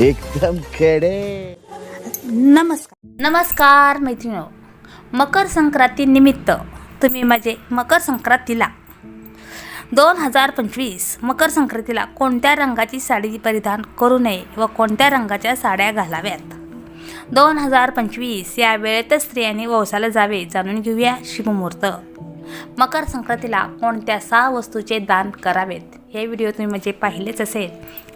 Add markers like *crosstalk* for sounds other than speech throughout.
एकदम खेडे. नमस्कार. नमस्कार मैत्रिणी मकर संक्रांती निमित्त तुम्ही माझे मकर संक्रांतीला दोन हजार पंचवीस मकर संक्रांतीला कोणत्या रंगाची साडी परिधान करू नये व कोणत्या रंगाच्या साड्या घालाव्यात? दोन हजार पंचवीस या वेळेतच स्त्रियांनी वौसाला जावे जाणून घेऊया शुभमुहूर्त. मकर संक्रांतीला कोणत्या सहा वस्तूचे दान करावेत? हे व्हिडिओ तुम्ही म्हणजे पाहिलेच असेल.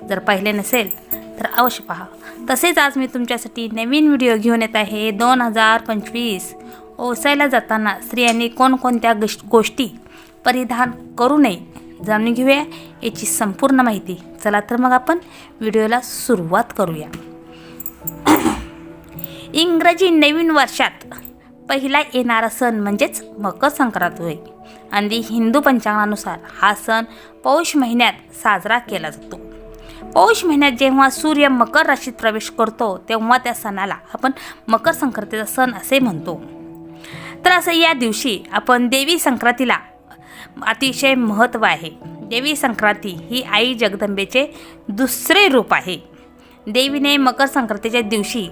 जर पाहिले नसेल तर अवश्य पहा. तसेच आज मी तुमच्यासाठी नवीन व्हिडिओ घेऊन येत आहे दोन हजार पंचवीस. ओसायला जाताना स्त्रियांनी कोणकोणत्या गोष गोष्टी परिधान करू नये जाणून घेऊया याची संपूर्ण माहिती. चला तर मग आपण व्हिडिओला सुरुवात करूया. इंग्रजी नवीन वर्षात पहिला येणारा सण म्हणजेच मकर संक्रांत होय आणि हिंदू पंचांगानुसार हा सण पौष महिन्यात साजरा केला जातो. पौष महिन्यात जेव्हा सूर्य मकर राशीत प्रवेश करतो तेव्हा त्या सणाला आपण मकर संक्रांतीचा सण असे म्हणतो. तर असं या दिवशी आपण देवी संक्रांतीला अतिशय महत्त्व आहे. देवी संक्रांती ही आई जगदंबेचे दुसरे रूप आहे. देवीने मकर संक्रांतीच्या दिवशी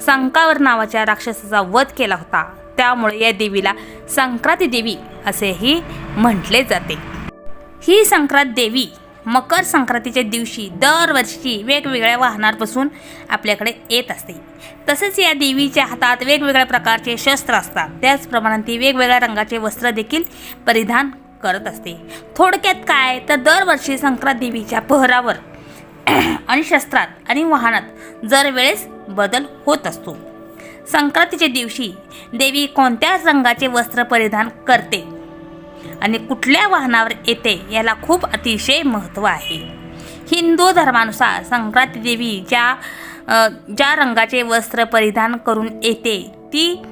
संकावर नावाच्या राक्षसाचा वध केला होता. त्यामुळे या देवीला संक्रांती देवी असेही म्हटले जाते. ही संक्रांत देवी मकर संक्रांतीच्या दिवशी दरवर्षी वेगवेगळ्या वाहनांपासून आपल्याकडे येत असते. तसेच या देवीच्या हातात वेगवेगळ्या प्रकारचे शस्त्र असतात. त्याचप्रमाणे ती वेगवेगळ्या रंगाचे वस्त्र देखील परिधान करत असते. थोडक्यात काय? तर दरवर्षी संक्रांत देवीच्या पहरावर *clears throat* आणि शस्त्रात आणि वाहनात जर वेळेस बदल होत असतो. संक्रांतीच्या दिवशी देवी कोणत्याच रंगाचे वस्त्र परिधान करते. आणि कुठल्या वाहनावर येते याला खूप अतिशय महत्त्व आहे. हिंदू धर्मानुसार संक्रांती देवी ज्या ज्या रंगाचे वस्त्र परिधान करून येते ती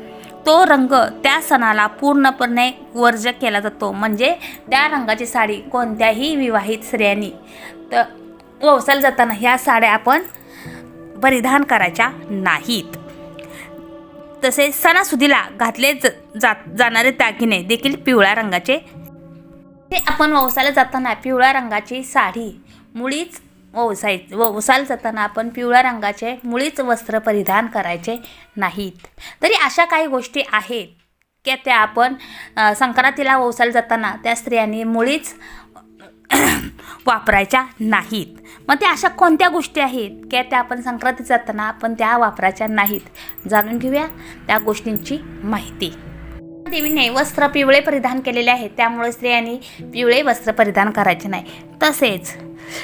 तो रंग त्या सणाला पूर्णपणे वर्ज केला जातो. म्हणजे त्या रंगाची साडी कोणत्याही विवाहित स्त्रियांनी तर ववसाला जाताना ह्या साड्या आपण परिधान करायच्या नाहीत. तसेच सणासुदीला घातले ज जात जाणारे दागिने देखील पिवळ्या रंगाचे. ते आपण ववसाला जाताना पिवळ्या रंगाची साडी मुळीच ववसाय ववसाला जाताना आपण पिवळ्या रंगाचे मुळीच वस्त्र परिधान करायचे नाहीत. तरी अशा काही गोष्टी आहेत की त्या आपण संक्रांतीला ववसाला जाताना त्या स्त्रियांनी मुळीच *clears throat* वापरायच्या नाहीत. मग त्या अशा कोणत्या गोष्टी आहेत? की त्या आपण संक्रांती जाताना आपण त्या वापरायच्या नाहीत? जाणून घेऊया त्या गोष्टींची माहिती. देवीने वस्त्र पिवळे परिधान केलेले आहेत. त्यामुळे स्त्रियांनी पिवळे वस्त्र परिधान करायचे नाही. तसेच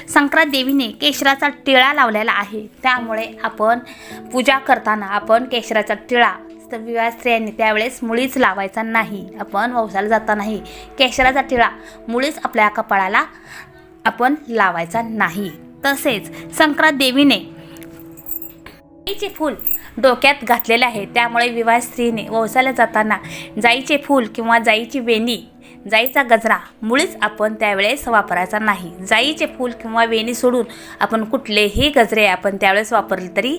संक्रांत देवीने केशराचा टिळा लावलेला आहे. त्यामुळे आपण पूजा करताना आपण केशराचा टिळा तर विवाह स्त्रियांनी त्यावेळेस मुळीच लावायचा नाही. आपण वंशाला जातानाही केशराचा टिळा मुळीच आपल्या कपाळाला आपण लावायचा नाही. तसेच संक्रांत देवीने जाईचे फूल डोक्यात घातलेले आहे. त्यामुळे विवाह स्त्रीने वंशाला जाताना जाईचे फूल किंवा जाईची वेणी जाईचा गजरा मुळीच आपण त्यावेळेस वापरायचा नाही. जाईचे फूल किंवा वेणी सोडून आपण कुठलेही गजरे आपण त्यावेळेस वापरले तरी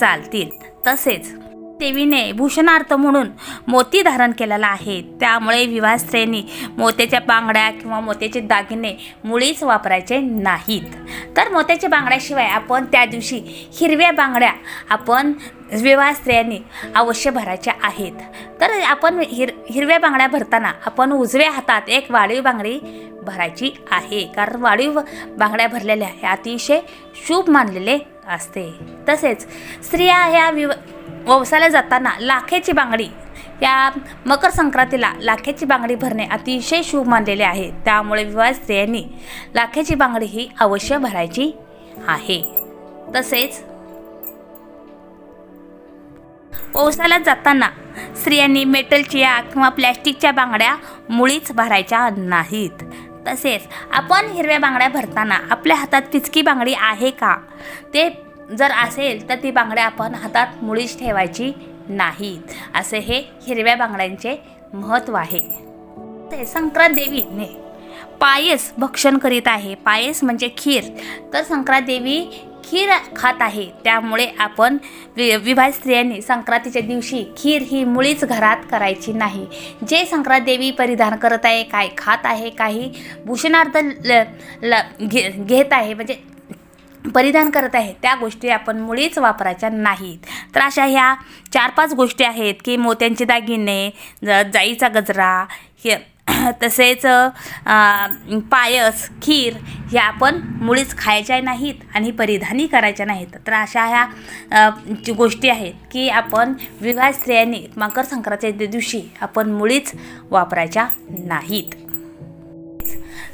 चालतील. तसेच देवीने भूषणार्थ म्हणून मोती धारण केलेला आहे. त्यामुळे विवाह स्त्रियांनी मोत्याच्या बांगड्या किंवा मोत्याचे दागिने मुळीच वापरायचे नाहीत. तर मोत्याच्या बांगड्याशिवाय आपण त्या दिवशी हिरव्या बांगड्या आपण विवाह स्त्रियांनी अवश्य भरायच्या आहेत. तर आपण हिर हिरव्या बांगड्या भरताना आपण उजव्या हातात एक वाळीव बांगडी भरायची आहे. कारण वाळीव बांगड्या भरलेल्या हे अतिशय शुभ मानलेले असते. तसेच स्त्रिया ह्या विव ववसाला जाताना लाखेची बांगडी या मकर संक्रांतीला लाखेची बांगडी भरणे अतिशय शुभ मानलेले आहे. त्यामुळे विवाह स्त्रियांनी लाखेची बांगडी ही अवश्य भरायची आहे. तसेच ओसाला जाताना स्त्रियांनी मेटलच्या किंवा प्लॅस्टिकच्या बांगड्या मुळीच भरायच्या नाहीत. तसेच आपण हिरव्या बांगड्या भरताना आपल्या हातात पिचकी बांगडी आहे का? ते जर असेल तर ती बांगड्या आपण हातात मुळीच ठेवायची नाहीत. असे हे हिरव्या बांगड्यांचे महत्त्व आहे. ते संक्रांत देवीने पायस भक्षण करीत आहे. पायस म्हणजे खीर. तर संक्रांत देवी खीर खात आहे. त्यामुळे आपण वि विवाह स्त्रियांनी संक्रांतीच्या दिवशी खीर ही मुळीच घरात करायची नाही. जे संक्रांत देवी परिधान करत आहे काय खात आहे काही भूषणार्थ ल, ल घे घेत आहे म्हणजे परिधान करत आहे त्या गोष्टी आपण मुळीच वापरायच्या नाहीत. तर अशा ह्या चार पाच गोष्टी आहेत की मोत्यांचे दागिने ज- जाईचा गजरा हे *clears throat* तसेच पायस खीर ह्या आपण मुळीच खायच्या नाहीत आणि परिधानही करायच्या नाहीत. तर अशा ह्या गोष्टी आहेत की आपण विवाह स्त्रियांनी मकर संक्रांतीच्या दिवशी आपण मुळीच वापरायच्या नाहीत.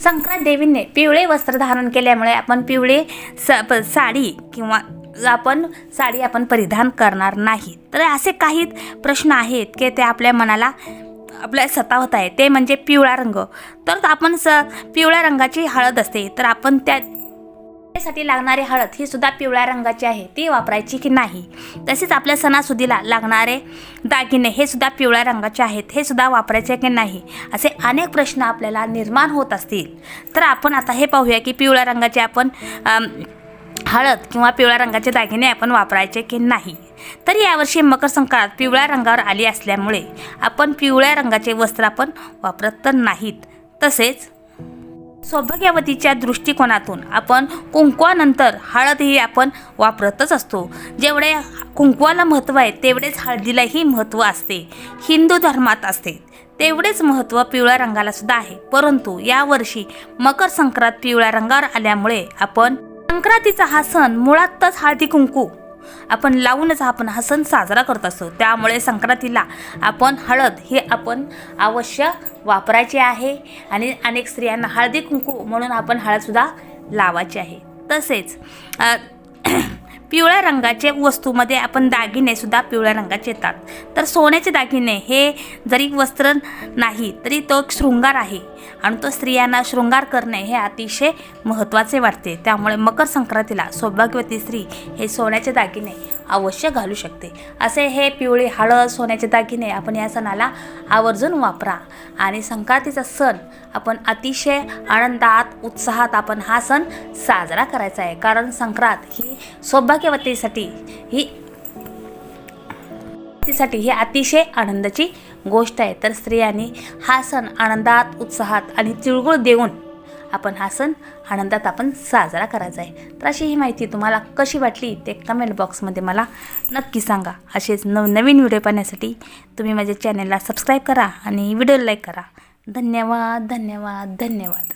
संक्रांत देवीने पिवळे वस्त्र धारण केल्यामुळे आपण पिवळे स प- साडी किंवा आपण साडी आपण परिधान करणार नाही. तर असे काही प्रश्न आहेत की ते आपल्या मनाला आपल्या सतावत आहे. ते म्हणजे पिवळा रंग. तर आपण स पिवळ्या रंगाची हळद असते. तर आपण त्या साठी लागणारी हळद ही सुद्धा पिवळ्या रंगाची आहे. ती वापरायची की नाही? तसेच आपल्या सणासुदीला लागणारे दागिने हे सुद्धा पिवळ्या रंगाचे आहेत. हे सुद्धा वापरायचे की नाही? असे अनेक प्रश्न आपल्याला निर्माण होत असतील. तर आपण आता हे पाहूया की पिवळ्या रंगाचे आपण हळद किंवा पिवळ्या रंगाचे दागिने आपण वापरायचे की नाही? तर यावर्षी मकर संक्रांत पिवळ्या रंगावर आली असल्यामुळे आपण पिवळ्या रंगाचे वस्त्र आपण वापरत तर नाहीत. तसेच सौभाग्यवतीच्या दृष्टिकोनातून आपण कुंकवानंतर हळद ही आपण वापरतच असतो. जेवढे कुंकवाला महत्त्व आहे तेवढेच हळदीलाही महत्त्व असते. हिंदू धर्मात असते. तेवढेच महत्त्व पिवळ्या रंगाला सुद्धा आहे. परंतु यावर्षी मकर संक्रांत पिवळ्या रंगावर आल्यामुळे आपण संक्रांतीचा हा सण मुळातच हळदी कुंकू आपण लावूनच आपण हा सण साजरा करत असतो. त्यामुळे संक्रांतीला आपण हळद हे आपण अवश्य वापरायचे आहे आणि अनेक स्त्रियांना हळदी कुंकू म्हणून आपण हळदसुद्धा लावायची आहे. तसेच *clears throat* पिवळ्या रंगाचे वस्तूमध्ये आपण दागिनेसुद्धा पिवळ्या रंगाचे येतात. तर सोन्याचे दागिने हे जरी वस्त्र नाही तरी तो एक शृंगार आहे. आणि तो स्त्रियांना शृंगार करणे हे अतिशय महत्त्वाचे वाटते. त्यामुळे मकर संक्रांतीला सौभाग्यवती स्त्री हे सोन्याचे दागिने अवश्य घालू शकते. असे हे पिवळे हळद सोन्याचे दागिने आपण या सणाला आवर्जून वापरा. आणि संक्रांतीचा सण आपण अतिशय आनंदात उत्साहात आपण हा सण साजरा करायचा आहे. कारण संक्रांत ही सौभाग्यवतीसाठी ही साठी ही अतिशय आनंदाची गोष्ट आहे. तर स्त्रियांनी हा सण आनंदात उत्साहात आणि तिळगुळ देऊन आपण हा सण आनंदात आपण साजरा करायचा आहे. तर अशी ही माहिती तुम्हाला कशी वाटली ते कमेंट बॉक्समध्ये मला नक्की सांगा. असेच नवनवीन व्हिडिओ पाहण्यासाठी तुम्ही माझ्या चॅनलला सबस्क्राईब करा आणि व्हिडिओ लाईक करा. धन्यवाद धन्यवाद धन्यवाद.